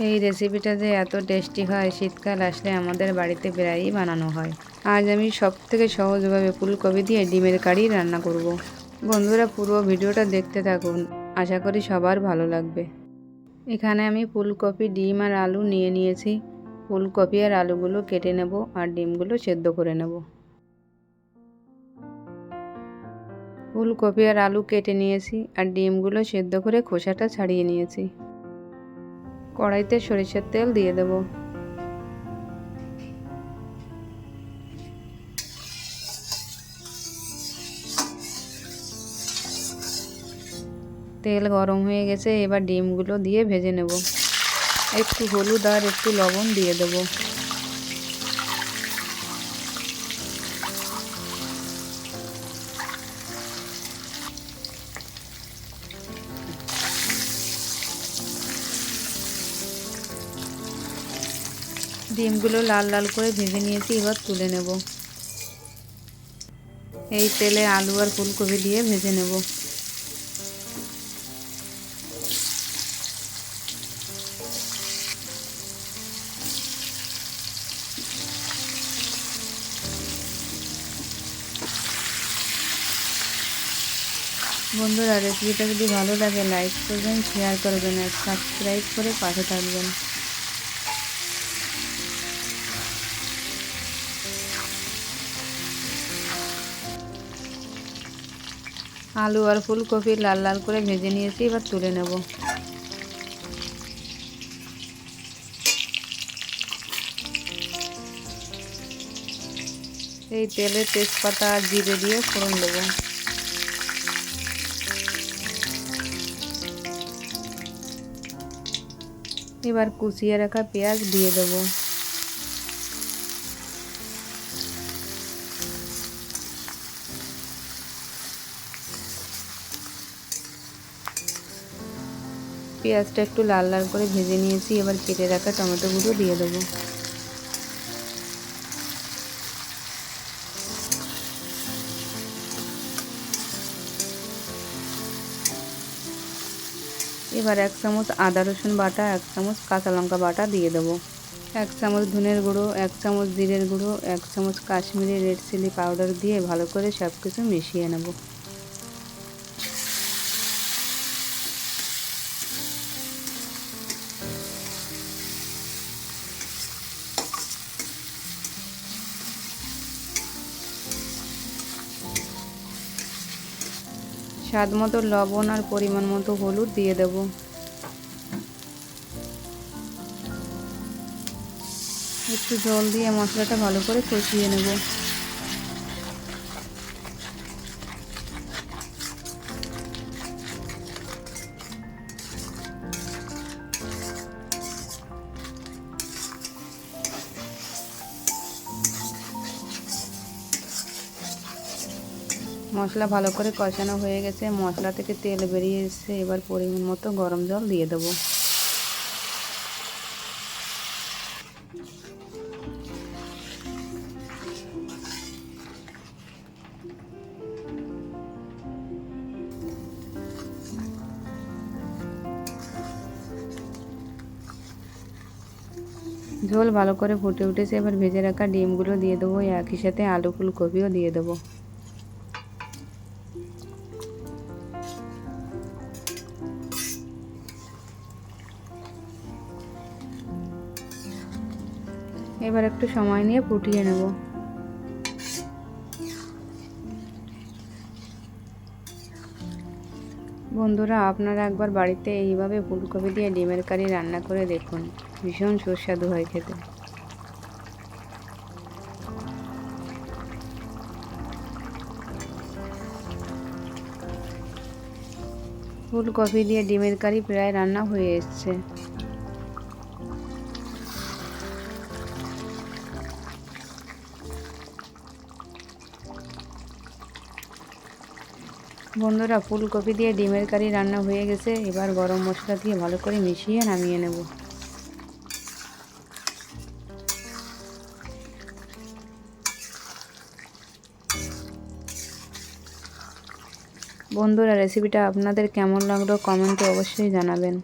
এই রেসিপিটা যে এত টেস্টি হয়, শীতকাল আসলে আমাদের বাড়িতে প্রায়ই বানানো হয়। আজ আমি সব থেকে সহজভাবে ফুলকপি দিয়ে ডিমের কারি রান্না করব। বন্ধুরা, পুরো ভিডিওটা দেখতে থাকুন। আশা করি সবার ভালো লাগবে। এখানে আমি ফুলকপি, ডিম আর আলু নিয়ে নিয়েছি। ফুলকপি আর আলুগুলো কেটে নেব আর ডিমগুলো সেদ্ধ করে নেব। ফুলকপি আর আলু কেটে নিয়েছি আর ডিমগুলো সেদ্ধ করে খোসাটা ছাড়িয়ে নিয়েছি। কড়াইতে সরিষার তেল দিয়ে দেব। তেল গরম হয়ে গেছে, এবার ডিমগুলো দিয়ে ভেজে নেব। একটু হলুদ আর একটু লবণ দিয়ে দেবো। ডিমগুলো লাল লাল করে ভেজে নিয়েছি, এবার তুলে নেব। এই তেলে আলু আর ফুলকপি দিয়ে ভেজে নেব। বন্ধুরা, রেসিপিটা যদি ভালো লাগে, লাইক করবেন শেয়ার করবেন আর সাবস্ক্রাইব করে পাশে থাকবেন। আলু আর ফুলকপি লাল লাল করে ভেজে নিয়েছি, এবার তুলে নেব। এই তেলে তেজপাতা আর জিরে দিয়ে ফোড়ন দেবো। এবার কুচিয়ে রাখা পেঁয়াজ দিয়ে দেবো। পেঁয়াজটা একটু লাল লাল করে ভেজে নিয়েছি। এবার কেটে রাখা টমেটোগুলো দিয়ে দেবো। এবার এক চামচ আদা রসুন বাটা, এক চামচ কাঁচা লঙ্কা বাটা দিয়ে দেবো। এক চামচ ধনের গুঁড়ো, এক চামচ জিরের গুঁড়ো, এক চামচ কাশ্মীরি রেড চিলি পাউডার দিয়ে ভালো করে সব কিছু মিশিয়ে নেব। স্বাদ মতো লবণ আর পরিমাণ মতো হলুদ দিয়ে দেব। একটু জল দিয়ে মশলাটা ভালো করে কষিয়ে নেব। মশলা ভালো করে কষানো হয়ে গেছে। মশলা থেকে তেল বেরিয়ে এসছে। এবার পরিমাণ মতো গরম জল দিয়ে দেবো। ঝোল ভালো করে ফুটে উঠেছে। এবার ভেজে রাখা ডিমগুলো দিয়ে দেবো। একই সাথে আলু ফুলকপিও দিয়ে দেবো। এবার একটু সময় নিয়ে ফুটিয়ে নেব। বন্ধুরা, আপনারা একবার বাড়িতে এইভাবে ফুলকপি দিয়ে ডিমের কারি রান্না করে দেখুন। ভীষণ সুস্বাদু হয় খেতে। ফুলকপি দিয়ে ডিমের কারি প্রায় রান্না হয়ে এসছে। বন্ধুরা, ফুলকপি দিয়ে ডিমের কারি রান্না হয়ে গেছে। এবার গরম মশলা দিয়ে ভালো করে মিশিয়ে নামিয়ে নেব। বন্ধুরা রেসিপিটা আপনাদের কেমন লাগল কমেন্টে অবশ্যই জানাবেন।